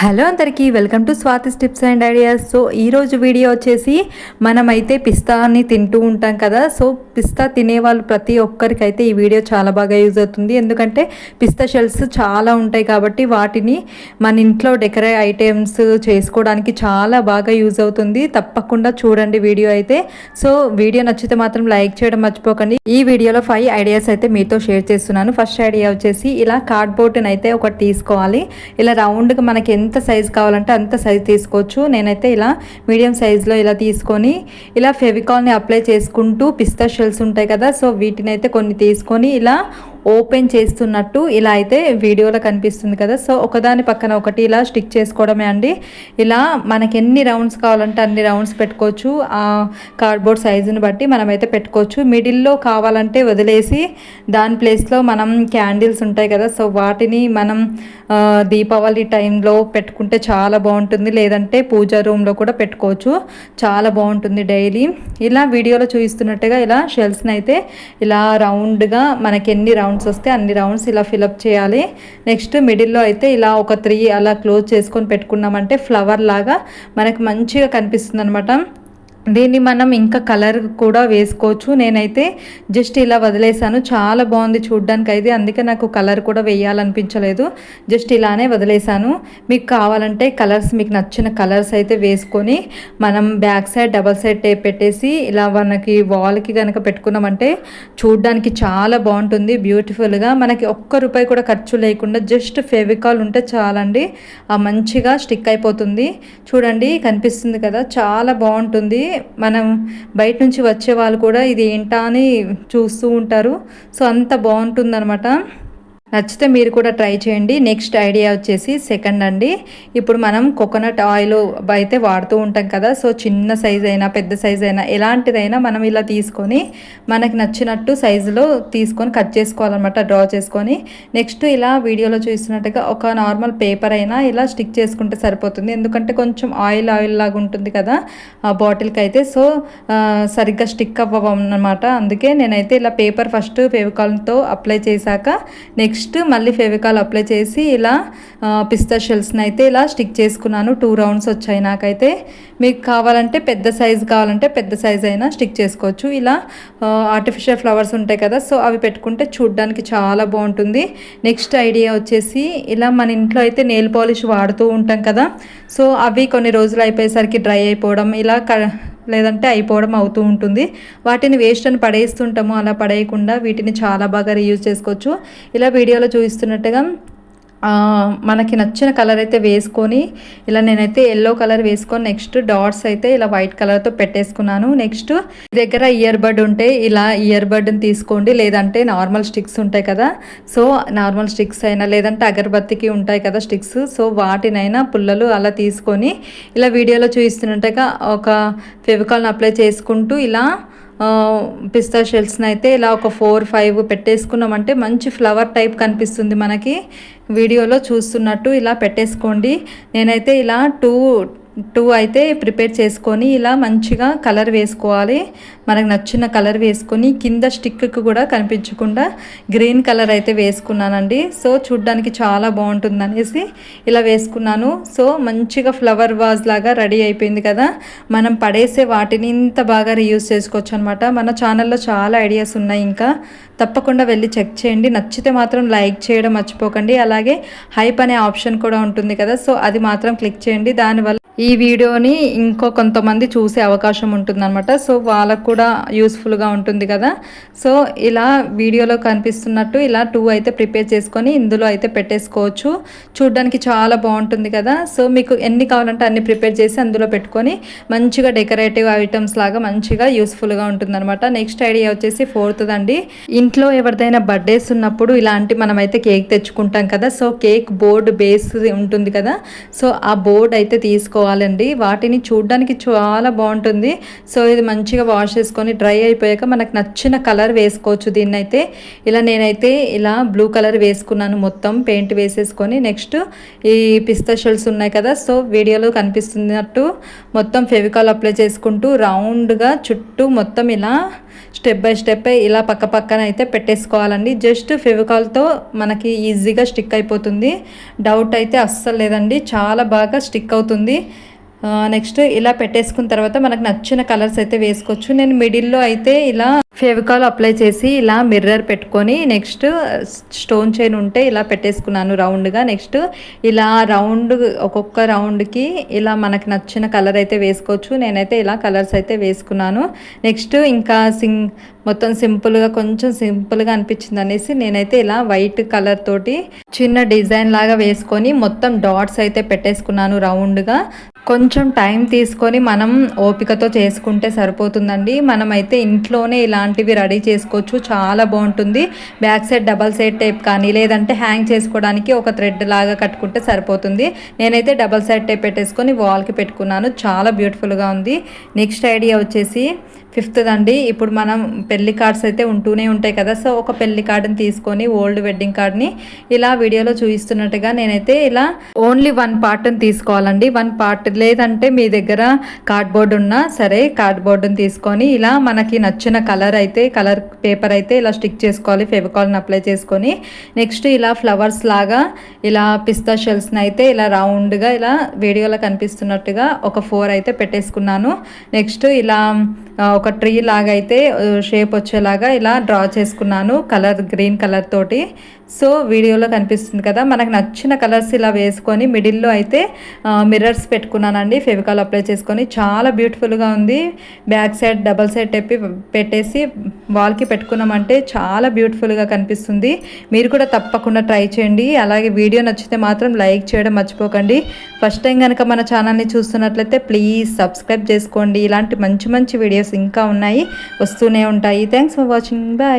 Hello అందరికీ welcome to Swathi tips and ideas. So ఈరోజు video వచ్చేసి మనమైతే పిస్తాని తింటూ ఉంటాం కదా. సో పిస్తా తినే వాళ్ళు ప్రతి ఒక్కరికైతే ఈ వీడియో చాలా బాగా యూజ్ అవుతుంది. ఎందుకంటే పిస్తా షెల్స్ చాలా ఉంటాయి కాబట్టి వాటిని మన ఇంట్లో డెకరే ఐటమ్స్ చేసుకోవడానికి చాలా బాగా యూజ్ అవుతుంది. తప్పకుండా చూడండి వీడియో అయితే. సో వీడియో నచ్చితే మాత్రం లైక్ చేయడం మర్చిపోకండి. ఈ వీడియోలో ఫైవ్ ఐడియాస్ అయితే మీతో షేర్ చేస్తున్నాను. ఫస్ట్ ఐడియా వచ్చేసి ఇలా కార్డ్బోర్డ్ని అయితే ఒకటి తీసుకోవాలి. ఇలా రౌండ్గా మనకి ఎంత సైజ్ కావాలంటే అంత సైజ్ తీసుకోవచ్చు. నేనైతే ఇలా మీడియం సైజులో ఇలా తీసుకొని ఇలా ఫెవికాల్ని అప్లై చేసుకుంటూ పిస్తా షెల్స్ ఉంటాయి కదా సో వీటిని అయితే కొన్ని తీసుకొని ఇలా ఓపెన్ చేస్తున్నట్టు ఇలా అయితే వీడియోలో కనిపిస్తుంది కదా. సో ఒకదాని పక్కన ఒకటి ఇలా స్టిక్ చేసుకోవడమే అండి. ఇలా మనకి ఎన్ని రౌండ్స్ కావాలంటే అన్ని రౌండ్స్ పెట్టుకోవచ్చు. ఆ కార్డ్బోర్డ్ సైజుని బట్టి మనమైతే పెట్టుకోవచ్చు. మిడిల్లో కావాలంటే వదిలేసి దాని ప్లేస్లో మనం క్యాండిల్స్ ఉంటాయి కదా సో వాటిని మనం దీపావళి టైంలో పెట్టుకుంటే చాలా బాగుంటుంది. లేదంటే పూజా రూమ్లో కూడా పెట్టుకోవచ్చు. చాలా బాగుంటుంది డైలీ. ఇలా వీడియోలో చూపిస్తున్నట్టుగా ఇలా షెల్స్ని అయితే ఇలా రౌండ్గా మనకి ఎన్ని రౌండ్స్ వస్తే అన్ని రౌండ్స్ ఇలా ఫిలప్ చేయాలి. నెక్స్ట్ మిడిల్లో అయితే ఇలా ఒక త్రీ అలా క్లోజ్ చేసుకొని పెట్టుకున్నామంటే ఫ్లవర్ లాగా మనకు మంచిగా కనిపిస్తుంది అనమాట దీన్ని మనం ఇంకా కలర్ కూడా వేసుకోవచ్చు. నేనైతే జస్ట్ ఇలా వదిలేసాను చాలా బాగుంది చూడ్డానికి అయితే అందుకే నాకు కలర్ కూడా వేయాలనిపించలేదు. జస్ట్ ఇలానే వదిలేసాను మీకు కావాలంటే కలర్స్ మీకు నచ్చిన కలర్స్ అయితే వేసుకొని మనం back side double side tape పెట్టేసి ఇలా మనకి వాల్కి కనుక పెట్టుకున్నామంటే చూడ్డానికి చాలా బాగుంటుంది. బ్యూటిఫుల్గా మనకి ఒక్క రూపాయి కూడా ఖర్చు లేకుండా జస్ట్ ఫెవికాల్ ఉంటే చాలండి. ఆ మంచిగా స్టిక్ అయిపోతుంది. చూడండి కనిపిస్తుంది కదా. చాలా బాగుంటుంది. మనం బయట నుంచి వచ్చే వాళ్ళు కూడా ఇది ఏంటా అని చూస్తూ ఉంటారు. సో అంత బాగుంటుందన్నమాట. నచ్చితే మీరు కూడా ట్రై చేయండి. నెక్స్ట్ ఐడియా వచ్చేసి సెకండ్ అండి. ఇప్పుడు మనం కోకోనట్ ఆయిల్ అయితే వాడుతూ ఉంటాం కదా సో చిన్న సైజ్ అయినా పెద్ద సైజ్ అయినా ఎలాంటిదైనా మనం ఇలా తీసుకొని మనకి నచ్చినట్టు సైజులో తీసుకొని కట్ చేసుకోవాలన్నమాట డ్రా చేసుకొని. నెక్స్ట్ ఇలా వీడియోలో చూసినట్టుగా ఒక నార్మల్ పేపర్ అయినా ఇలా స్టిక్ చేసుకుంటే సరిపోతుంది. ఎందుకంటే కొంచెం ఆయిల్ ఆయిల్ లాగా ఉంటుంది కదా ఆ బాటిల్కి అయితే సో సరిగ్గా స్టిక్ అవ్వమన్నమాట అందుకే నేనైతే ఇలా పేపర్ ఫస్ట్ ఫేవికాల్తో అప్లై చేశాక నెక్స్ట్ నెక్స్ట్ మళ్ళీ ఫెవికాల్ అప్లై చేసి ఇలా పిస్తా షెల్స్ని అయితే ఇలా స్టిక్ చేసుకున్నాను. టూ రౌండ్స్ వచ్చాయి నాకైతే. మీకు కావాలంటే పెద్ద సైజ్ కావాలంటే పెద్ద సైజ్ అయినా స్టిక్ చేసుకోవచ్చు. ఇలా ఆర్టిఫిషియల్ ఫ్లవర్స్ ఉంటాయి కదా సో అవి పెట్టుకుంటే చూడడానికి చాలా బాగుంటుంది. నెక్స్ట్ ఐడియా వచ్చేసి ఇలా మన ఇంట్లో అయితే నెయిల్ పాలిష్ వాడుతూ ఉంటాం కదా సో అవి కొన్ని రోజులు అయిపోయేసరికి డ్రై అయిపోవడం ఇలా క లేదంటే అయిపోవడం అవుతూ ఉంటుంది. వాటిని వేస్ట్ అని పడేస్తుంటాము. అలా పడేయకుండా వీటిని చాలా బాగా రీయూజ్ చేసుకోవచ్చు. ఇలా వీడియోలో చూపిస్తున్నట్టుగా మనకి నచ్చిన కలర్ అయితే వేసుకొని ఇలా నేనైతే ఎల్లో కలర్ వేసుకొని నెక్స్ట్ డాట్స్ అయితే ఇలా వైట్ కలర్తో పెట్టేసుకున్నాను. నెక్స్ట్ దగ్గర ఇయర్ బడ్ ఉంటే ఇలా ఇయర్ బడ్ని తీసుకోండి. లేదంటే నార్మల్ స్టిక్స్ ఉంటాయి కదా. సో నార్మల్ స్టిక్స్ అయినా లేదంటే అగరబత్తికి ఉంటాయి కదా స్టిక్స్ సో వాటినైనా పుల్లలు అలా తీసుకొని ఇలా వీడియోలో చూపిస్తున్నట్టుగా ఒక ఫెవికాల్ని అప్లై చేసుకుంటూ ఇలా పిస్తా షెల్స్ని అయితే ఇలా ఒక ఫోర్ ఫైవ్ పెట్టేసుకున్నామంటే మంచి ఫ్లవర్ టైప్ కనిపిస్తుంది మనకి. వీడియోలో చూస్తున్నట్టు ఇలా పెట్టేసుకోండి. నేనైతే ఇలా టూ టూ అయితే ప్రిపేర్ చేసుకొని ఇలా మంచిగా కలర్ వేసుకోవాలి. మనకు నచ్చిన కలర్ వేసుకొని కింద స్టిక్కి కూడా కనిపించకుండా గ్రీన్ కలర్ అయితే వేసుకున్నానండి. సో చూడ్డానికి చాలా బాగుంటుంది అనేసి ఇలా వేసుకున్నాను. సో మంచిగా ఫ్లవర్ వాజ్ లాగా రెడీ అయిపోయింది కదా. మనం పడేసే వాటిని ఇంత బాగా రీయూజ్ చేసుకోవచ్చు అనమాట మన ఛానల్లో చాలా ఐడియాస్ ఉన్నాయి ఇంకా. తప్పకుండా వెళ్ళి చెక్ చేయండి. నచ్చితే మాత్రం లైక్ చేయడం మర్చిపోకండి. అలాగే హైప్ అనే ఆప్షన్ కూడా ఉంటుంది కదా. సో అది మాత్రం క్లిక్ చేయండి. దానివల్ల ఈ వీడియోని ఇంకో కొంతమంది చూసే అవకాశం ఉంటుందన్నమాట. సో వాళ్ళకు కూడా యూస్ఫుల్గా ఉంటుంది కదా. సో ఇలా వీడియోలో కనిపిస్తున్నట్టు ఇలా టూ అయితే ప్రిపేర్ చేసుకొని ఇందులో అయితే పెట్టేసుకోవచ్చు. చూడ్డానికి చాలా బాగుంటుంది కదా. సో మీకు ఎన్ని కావాలంటే అన్ని ప్రిపేర్ చేసి అందులో పెట్టుకొని మంచిగా డెకరేటివ్ ఐటమ్స్ లాగా మంచిగా యూస్ఫుల్గా ఉంటుందన్నమాట. నెక్స్ట్ ఐడియా వచ్చేసి ఫోర్త్ అండి ఇంట్లో ఎవరిదైనా బర్త్డేస్ ఉన్నప్పుడు ఇలాంటి మనమైతే కేక్ తెచ్చుకుంటాం కదా. సో కేక్ బోర్డ్ బేస్ ఉంటుంది కదా. సో ఆ బోర్డ్ అయితే తీసుకోవాలండి. వాటిని చూడడానికి చాలా బాగుంటుంది. సో ఇది మంచిగా వాష్ చేసుకొని డ్రై అయిపోయాక మనకు నచ్చిన కలర్ వేసుకోవచ్చు దీన్ని అయితే ఇలా నేనైతే ఇలా బ్లూ కలర్ వేసుకున్నాను మొత్తం పెయింట్ వేసేసుకొని. నెక్స్ట్ ఈ పిస్తా షెల్స్ ఉన్నాయి కదా సో వీడియోలో కనిపిస్తున్నట్టు మొత్తం ఫెవికాల్ అప్లై చేసుకుంటూ రౌండ్గా చుట్టూ మొత్తం ఇలా స్టెప్ బై స్టెప్ ఇలా పక్క పక్కన అయితే పెట్టేసుకోవాలండి. జస్ట్ ఫెవికాల్తో మనకి ఈజీగా స్టిక్ అయిపోతుంది. డౌట్ అయితే అస్సలు లేదండి. చాలా బాగా స్టిక్ అవుతుంది. నెక్స్ట్ ఇలా పెట్టేసుకున్న తర్వాత మనకు నచ్చిన కలర్స్ అయితే వేసుకోవచ్చు. నేను మిడిల్లో అయితే ఇలా ఫెవికాల్ అప్లై చేసి ఇలా మిర్రర్ పెట్టుకొని నెక్స్ట్ స్టోన్ చైన్ ఉంటే ఇలా పెట్టేసుకున్నాను రౌండ్గా. నెక్స్ట్ ఇలా రౌండ్ ఒక్కొక్క రౌండ్కి ఇలా మనకు నచ్చిన కలర్ అయితే వేసుకోవచ్చు. నేనైతే ఇలా కలర్స్ అయితే వేసుకున్నాను. నెక్స్ట్ ఇంకా సింగ్ మొత్తం సింపుల్గా కొంచెం సింపుల్గా అనిపించింది అనేసి నేనైతే ఇలా వైట్ కలర్ తోటి చిన్న డిజైన్ లాగా వేసుకొని మొత్తం డాట్స్ అయితే పెట్టేసుకున్నాను రౌండ్గా. కొంచెం టైం తీసుకొని మనం ఓపికతో చేసుకుంటే సరిపోతుందండి. మనమైతే ఇంట్లోనే ఇలాంటివి రెడీ చేసుకోవచ్చు. చాలా బాగుంటుంది. Back side double side tape కానీ లేదంటే హ్యాంగ్ చేసుకోవడానికి ఒక థ్రెడ్ లాగా కట్టుకుంటే సరిపోతుంది. నేనైతే డబల్ సైడ్ టైప్ పెట్టేసుకొని వాల్కి పెట్టుకున్నాను. చాలా బ్యూటిఫుల్గా ఉంది. నెక్స్ట్ ఐడియా వచ్చేసి ఫిఫ్త్ అండి ఇప్పుడు మనం పెళ్ళి కార్డ్స్ అయితే ఉంటూనే ఉంటాయి కదా. సో ఒక పెళ్ళి కార్డుని తీసుకొని ఓల్డ్ వెడ్డింగ్ కార్డ్ని ఇలా వీడియోలో చూపిస్తున్నట్టుగా నేనైతే ఇలా ఓన్లీ వన్ పార్ట్ని తీసుకోవాలండి. వన్ పార్ట్ లేదంటే మీ దగ్గర కార్డ్బోర్డ్ ఉన్నా సరే కార్డ్బోర్డ్ని తీసుకొని ఇలా మనకి నచ్చిన కలర్ అయితే కలర్ పేపర్ అయితే ఇలా స్టిక్ చేసుకోవాలి ఫెవికాల్ని అప్లై చేసుకొని. నెక్స్ట్ ఇలా ఫ్లవర్స్ లాగా ఇలా పిస్తా షెల్స్ని అయితే ఇలా రౌండ్గా ఇలా వీడియోలో కనిపిస్తున్నట్టుగా ఒక ఫోర్ అయితే పెట్టేసుకున్నాను. నెక్స్ట్ ఇలా ఒక ట్రీ లాగా అయితే షేప్ వచ్చేలాగా ఇలా డ్రా చేసుకున్నాను కలర్ గ్రీన్ కలర్ తోటి. సో వీడియోలో కనిపిస్తుంది కదా మనకు నచ్చిన కలర్స్ ఇలా వేసుకొని మిడిల్లో అయితే మిర్రర్స్ పెట్టుకున్నానండి. ఫెవికాల్ అప్లై చేసుకొని చాలా బ్యూటిఫుల్గా ఉంది. బ్యాక్ సైడ్ డబల్ సైడ్ టెప్పి పెట్టేసి వాల్కి పెట్టుకున్నామంటే చాలా బ్యూటిఫుల్గా కనిపిస్తుంది. మీరు కూడా తప్పకుండా ట్రై చేయండి. అలాగే వీడియో నచ్చితే మాత్రం లైక్ చేయడం మర్చిపోకండి. ఫస్ట్ టైం కనుక మన ఛానల్ని చూస్తున్నట్లయితే ప్లీజ్ సబ్స్క్రైబ్ చేసుకోండి. ఇలాంటి మంచి మంచి వీడియోస్ ఇంకా ఉన్నాయి వస్తూనే ఉంటాయి. Thanks for watching. బాయ్.